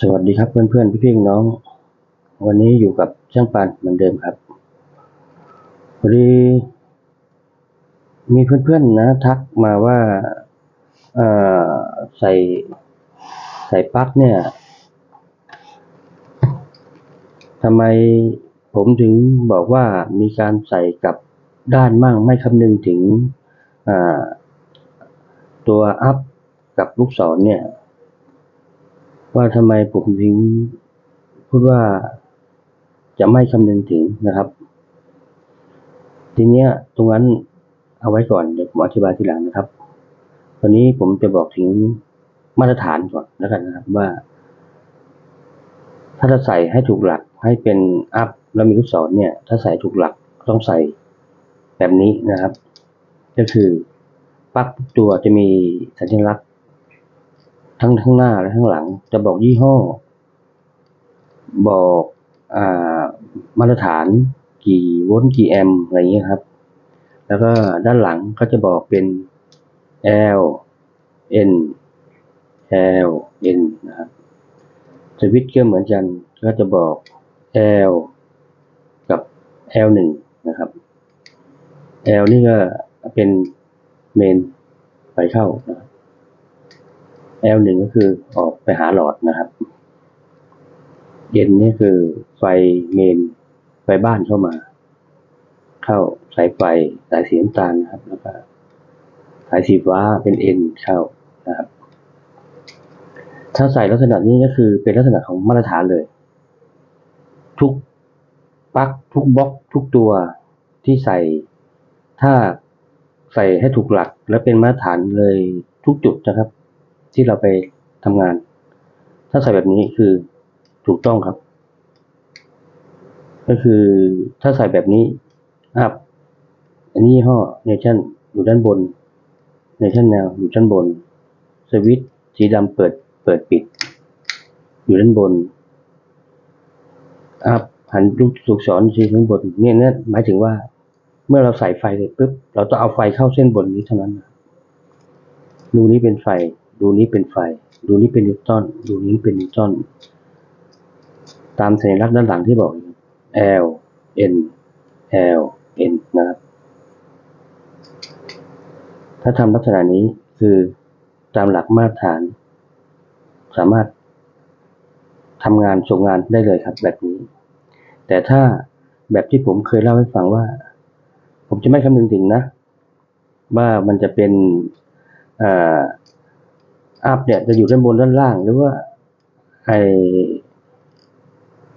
สวัสดีครับเพื่อนๆพี่ๆน้อง วันนี้อยู่กับช่างปานเหมือนเดิมครับพอดีมีเพื่อนๆนะ ทักมาว่าใส่ใส่ปลั๊กเนี่ยทำไมผมถึงบอกว่ามีการใส่กับด้านมั่งไม่คำนึงถึงตัวอัพกับลูกศรเนี่ย ว่าทำไมผมถึงพูดว่าจะไม่คำนึงถึงนะครับ ทีเนี้ยตรงนั้นเอาไว้ก่อนเดี๋ยวผมอธิบายทีหลังนะครับวันนี้ผมจะบอกถึงมาตรฐานก่อนแล้วกันนะครับว่า ถ้าจะใส่ให้ถูกหลักให้เป็นอัพแล้วมีลูกศรเนี่ย ถ้าใส่ถูกหลักต้องใส่แบบนี้นะครับ ก็คือปลั๊กทุกตัวจะมีสัญลักษณ์ ทั้งข้างหน้าและข้างหลัง จะบอกยี่ห้อ บอกอ่ามาตรฐานกี่โวลต์กี่แอมอะไรอย่างเงี้ยครับ แล้วก็ด้านหลังก็จะบอกเป็น L N L N นะครับสวิตช์ก็เหมือนกันก็จะบอก L กับ L หนึ่งนะครับ L นี่ก็เป็นเมนไฟเข้านะครับ L หนึ่งก็คือออกไปหาหลอดนะครับ เย็นนี่คือไฟเมนไฟบ้านเข้ามา เข้าสายไฟสายสีน้ำตาลนะครับ แล้วก็สายสีฟ้าเป็นเอ็นเข้านะครับ ถ้าใส่ลักษณะนี้ก็คือเป็นลักษณะของมาตรฐานเลย ทุกปลั๊กทุกบล็อกทุกตัวที่ใส่ ถ้าใส่ให้ถูกหลักและเป็นมาตรฐานเลยทุกจุดนะครับ ที่เราไปทำงาน ถ้าใส่แบบนี้คือถูกต้องครับ ก็คือถ้าใส่แบบนี้อัพอันนี้ยี่ห้อเนชั่นอยู่ด้านบนเนชั่นแนวอยู่ด้านบน สวิตช์สีดำเปิดเปิดปิด อยู่ด้านบนอัพหันลูกลูกศรสีข้างบนเนี่ยเนี่ยหมายถึงว่า เมื่อเราใส่ไฟเสร็จปุ๊บเราต้องเอาไฟเข้าเส้นบนนี้เท่านั้นรูนี้เป็นไฟ รูนี้เป็นไฟ รูนี้เป็นนิวตัน รูนี้เป็นนิวตัน ตามสัญลักษณ์ด้านหลังที่บอก L N L N นะครับ ถ้าทำลักษณะนี้คือตามหลักมาตรฐาน สามารถทำงานส่งงานได้เลยครับแบบนี้ แต่ถ้าแบบที่ผมเคยเล่าให้ฟังว่า ผมจะไม่คำนึงถึงนะ ว่ามันจะเป็นอ่า อัพเนี่ยจะอยู่ด้านบนด้านล่าง หรือว่าไอ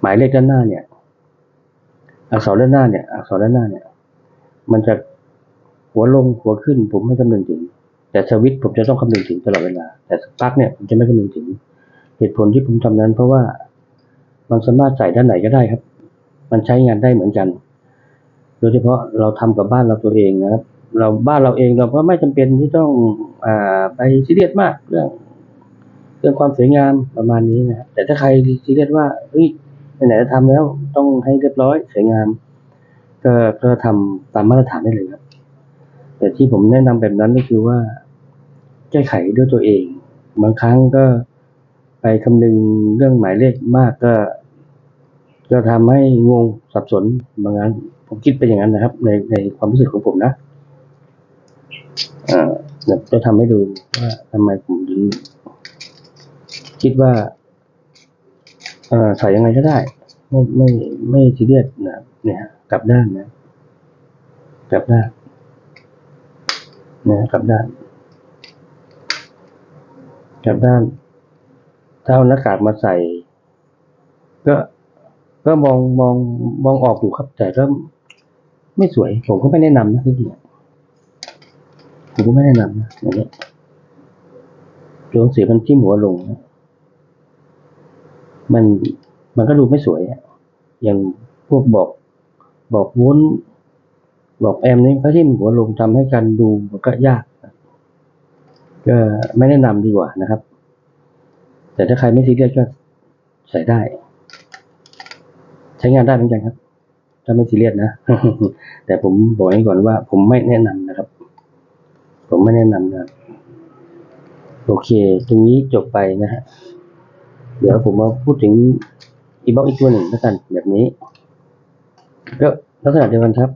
หมายเลขด้านหน้าเนี่ย อักษรด้านหน้าเนี่ยอักษรด้านหน้าเนี่ย มันจะหัวลงหัวขึ้น ผมไม่คำนึงถึง แต่สวิตผมจะต้องคำนึงถึงตลอดเวลา แต่สปลั๊กเนี่ยผมจะไม่คำนึงถึง เหตุผลที่ผมทำนั้น เพราะว่ามันสามารถใส่ด้านไหนก็ได้ครับ มันใช้งานได้เหมือนกัน โดยเฉพาะเราทำกับบ้านเราตัวเองนะครับ เราบ้านเราเองเราก็ไม่จำเป็นที่ต้องอไปซีเรียสมากเรื่อง เรื่องความสวยงามประมาณนี้นะครับแต่ถ้าใครซีเรียสว่าเฮ้ยไหนๆจะทำแล้วต้องให้เรียบร้อยสวยงาม ก็ก็ทำตามมาตรฐานได้เลยครับ แต่ที่ผมแนะนำแบบนั้นก็คือว่า แก้ไขด้วยตัวเอง บางครั้งก็ไปคำนึงเรื่องหมายเลขมากก็ก็ทำให้งงสับสนบางครั้งผมคิดเป็นอย่างนั้นนะครับ ในในความรู้สึกของผมนะ จะทำให้ดูว่าทำไมผมถึงคิดว่าเอ่อใสยังไงก็ได้ ไม่ไม่ไม่ซีเรียสนะเนี่ยกลับด้านนะกลับด้านนะกลับด้านกลับด้าน ถ้าเอาหน้ากากมาใส่ ก็ก็มองมองมองออกอยู่ครับ แต่ก็ไม่สวย ผมก็ไม่แนะนำนะที่จริงอะ ผมก็ไม่แนะนำนะอย่างเงี้ยดวงสีมันจิ้มหัวลงนะมันมันก็ดูไม่สวยอะอย่างพวกบอกบอกวุ้น บอกแอมนี่เขาที่มหัวลงทำให้การดูมันก็ยากก็ไม่แนะนำดีกว่านะครับ แต่ถ้าใครไม่ซีเรียสก็ใส่ได้ ใช้งานได้เหมือนกันครับ ถ้าไม่ซีเรียสนะ แต่ผมบอกให้ก่อนว่าผมไม่แนะนำนะครับ ผมไม่แนะนำนะโอเค ตรงนี้จบไปนะฮะ เดี๋ยวผมมาพูดถึงอีบ็อกอีกตัวหนึ่งแล้วกันแบบนี้ ก็ลักษณะเดียวกันครับ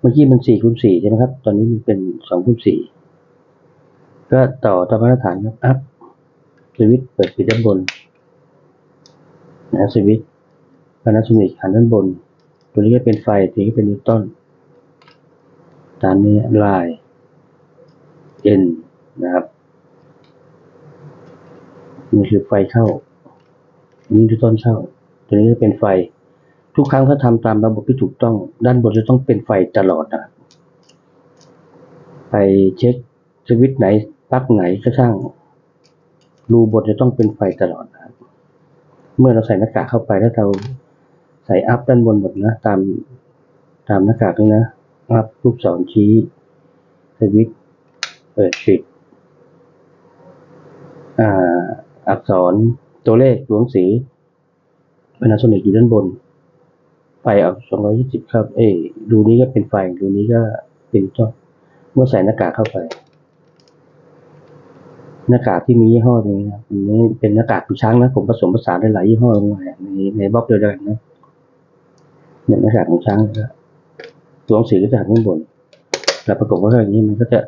เมื่อกี้มันสี่คูณสี่ใช่ไหมครับ ตอนนี้มันเป็นสองคูณสี่ก็ต่อตามมาตรฐานครับอัพสวิตเปิดปิดด้านบนนะสวิตพานาโซนิกหันด้านบน ตัวนี้ก็เป็นไฟตัวนี้ก็เป็นนิวตันตามนี้ลาย N นะครับนี่คือไฟเข้านี่คือต้นเข้า ตัวนี้จะเป็นไฟ ทุกครั้งถ้าทำตามระบบที่ถูกต้อง ด้านบนจะต้องเป็นไฟตลอดนะครับไปเช็คสวิตช์ไหนปลั๊กไหนก็ช่าง รูบนจะต้องเป็นไฟตลอดนะครับ เมื่อเราใส่หน้ากากเข้าไปถ้าเราใส่อัพด้านบนหมดนะ ตามตามหน้ากากนี่นะอัพลูกศรชี้สวิต เปิดปิดอ่าอักษรตัวเลขตัวงสือ Panasonic อยู่ด้านบน ไฟเอา220 ครับ เอ้ยดูนี้ก็เป็นไฟ ดูนี้ก็เป็นต้นเมื่อใส่หน้ากากเข้าไป หน้ากากที่มียี่ห้อนี้นะอันนี้เป็นหน้ากากของช้างนะ ผมผสมผสานได้หลายยี่ห้อลงมาในในบล็อกเดียวกันนะเนี่ยหน้ากากของช้างก็ตัวงสือก็จะหันข้างบน แล้วประกบว่าอย่างนี้มันก็จะ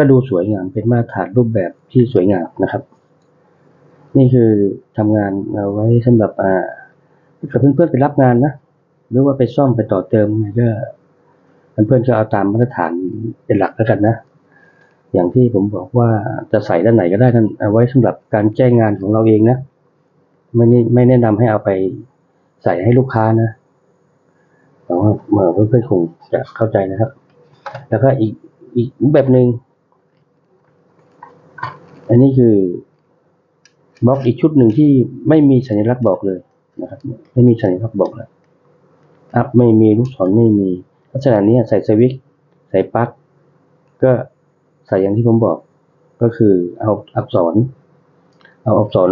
ก็ดูสวยงามเป็นมาตรฐานรูปแบบที่สวยงามนะครับ นี่คือทำงานเอาไว้สำหรับอ่ากับเพื่อนๆไปรับงานนะหรือว่าไปซ่อมไปต่อเติมก็เพื่อนๆก็เอาตามมาตรฐานเป็นหลักแล้วกันนะ อย่างที่ผมบอกว่าจะใส่ด้านไหนก็ได้นั่นเอาไว้สำหรับการแจ้งงานของเราเองนะไม่ไม่แนะนำให้เอาไปใส่ให้ลูกค้านะแต่ว่าเพื่อนๆคงจะเข้าใจนะครับ แล้วก็อีกอีกแบบหนึ่ง อันนี้คือบล็อกอีกชุดหนึ่งที่ไม่มีสัญลักษณ์บอกเลยนะครับ ไม่มีสัญลักษณ์บอกเลยอัพไม่มีลูกศรไม่มี ลักษณะนี้ใส่สวิตช์ใส่ปลั๊กก็ใส่อย่างที่ผมบอก ก็คือเอาอักษร เอาอักษร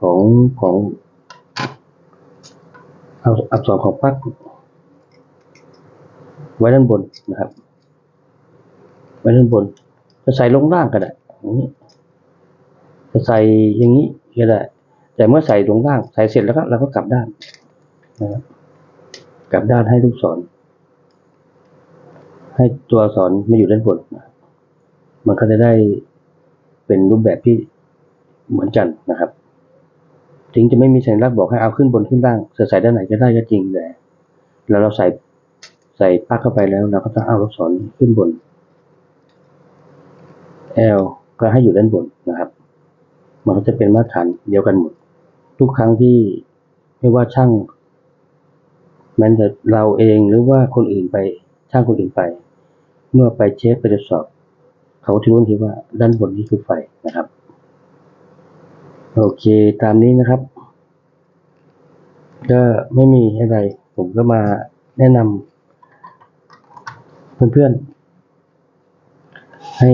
ของของเอาอักษรของปลั๊กไว้ด้านบนนะครับ ไว้ด้านบนจะใส่ลงล่างก็ได้ นี้จะใส่อย่างนี้ก็ได้ แต่เมื่อใส่ลงล่างใส่เสร็จแล้วก็เราก็กลับด้านนะครับกลับด้านให้ลูกศร ให้ตัวอักษรมาอยู่ด้านบนมันก็จะได้เป็นรูปแบบที่เหมือนกันนะครับ ถึงจะไม่มีสัญลักษณ์บอกให้เอาขึ้นบนขึ้นล่างจะใส่ด้านไหนก็ได้ก็จริงแต่แล้วเราใส่ใส่ปักเข้าไปแล้วเราก็ต้องเอาลูกศรขึ้นบน L ก็ให้อยู่ด้านบนนะครับ มันก็จะเป็นมาตรฐานเดียวกันหมด ทุกครั้งที่ไม่ว่าช่างแม้แต่เราเองหรือว่าคนอื่นไปช่างคนอื่นไป เมื่อไปเช็คไปตรวจสอบ เขาถือว่าทีว่าด้านบนนี้คือไฟนะครับ โอเคตามนี้นะครับ ก็ไม่มีอะไร ผมก็มาแนะนำเพื่อนๆให้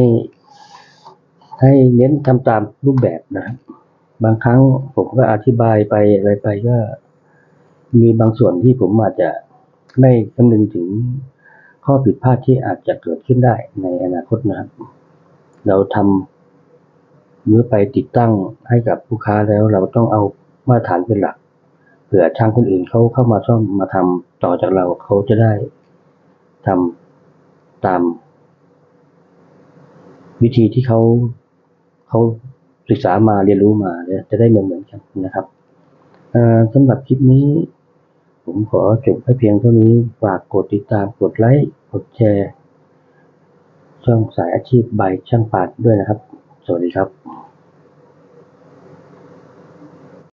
ให้เน้นทำตามรูปแบบนะครับบางครั้งผมก็อธิบายไปอะไรไปก็มีบางส่วนที่ผมอาจจะไม่คำนึงถึงข้อผิดพลาดที่อาจจะเกิดขึ้นได้ในอนาคตนะครับ เราทำเมื่อไปติดตั้งให้กับลูกค้าแล้วเราต้องเอามาตรฐานเป็นหลักเผื่อช่างคนอื่นเขาเข้ามาซ่อมมาทำต่อจากเราเขาจะได้ทำตาม วิธีที่เขา เขาศึกษามาเรียนรู้มาเนี่ยจะได้เหมือนเหมือนกันนะครับสำหรับคลิปนี้ ผมขอจบให้เพียงเท่านี้ฝากกดติดตามกดไลค์กดแชร์ช่องสายอาชีพใบช่างปาดด้วยนะครับ สวัสดีครับ